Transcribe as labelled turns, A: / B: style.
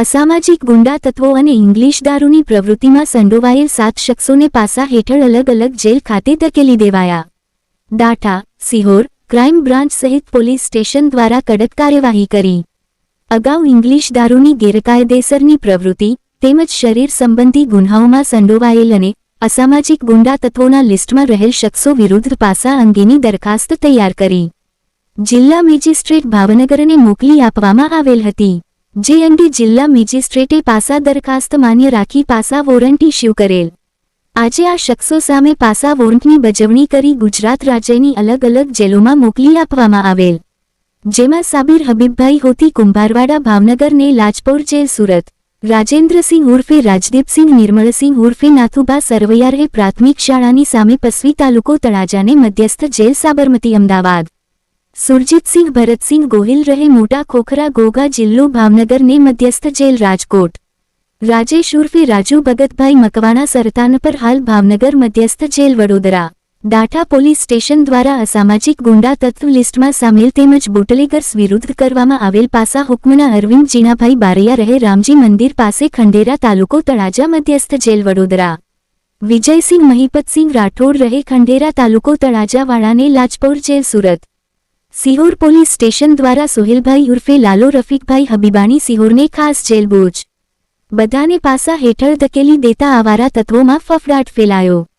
A: અસામાજિક ગુંડા તત્વો અને ઇંગ્લિશ દારૂની પ્રવૃત્તિમાં સંડોવાયેલ સાત શખ્સોને પાસા હેઠળ અલગ અલગ જેલ ખાતે ધકેલી દેવાયા. દાઠા, સિહોર, ક્રાઇમ બ્રાન્ચ સહિત પોલીસ સ્ટેશન દ્વારા કડક કાર્યવાહી કરી. અગાઉ ઇંગ્લિશ દારૂની ગેરકાયદેસરની પ્રવૃત્તિ તેમજ શરીર સંબંધી ગુન્હાઓમાં સંડોવાયેલ અને અસામાજિક ગુંડા તત્વોના લિસ્ટમાં રહેલ શખ્સો વિરુદ્ધ પાસા અંગેની દરખાસ્ત તૈયાર કરી. જિલ્લા મેજિસ્ટ્રેટ ભાવનગરને મોકલી આપવામાં આવેલ હતી. જે અંગે જિલ્લા મેજિસ્ટ્રેટે પાસા દરખાસ્ત માન્ય રાખી પાસા વોરંટ ઇસ્યુ કરેલ. આજે આ શખ્સો સામે પાસા વોરંટની બજવણી કરી ગુજરાત રાજ્યની અલગ અલગ જેલોમાં મોકલી આપવામાં આવેલ. જેમાં સાબિર હબીબભાઈ હોતી કુંભારવાડા ભાવનગરને લાજપોર જેલ સુરત. રાજેન્દ્રસિંહ ઉર્ફે રાજદીપસિંહ નિર્મળસિંહ ઉર્ફે નાથુભા સરવૈયારે પ્રાથમિક શાળાની સામે પસવી તાલુકો તળાજાને મધ્યસ્થ જેલ સાબરમતી અમદાવાદ. સુરજીતસિંહ ભરતસિંહ ગોહિલ રહે, મોટા ખોખરા, ગોગા, જિલ્લો ભાવનગરને મધ્યસ્થ જેલ, રાજકોટ. રાજેશ ઉર્ફે રાજુ ભગતભાઈ મકવાણા સરતાન પર હાલ ભાવનગર મધ્યસ્થ jail, Vadodara. Datha police station દ્વારા અસામાજિક ગુંડા તત્વ લિસ્ટમાં સામેલ તેમજ બુટલેગર્સ વિરુદ્ધ કરવામાં આવેલ પાસા હુકમના અરવિંદ જીણાભાઈ બારૈયા રહે, રામજી મંદિર પાસે ખંડેરા તાલુકો તળાજા મધ્યસ્થ જેલ, વડોદરા. વિજયસિંહ, મહિપતસિંહ રાઠોડ રહે, ખંડેરા તાલુકો તળાજાવાળાને Lajpor jail, Surat. Sihor police station દ્વારા સોહેલભાઈ ઉર્ફે લાલો રફીકભાઈ હબીબાણી સિહોરને ખાસ જેલબોજ. બધાને પાસા હેઠળ ધકેલી દેતા આવારા તત્વોમાં ફફડાટ ફેલાયો.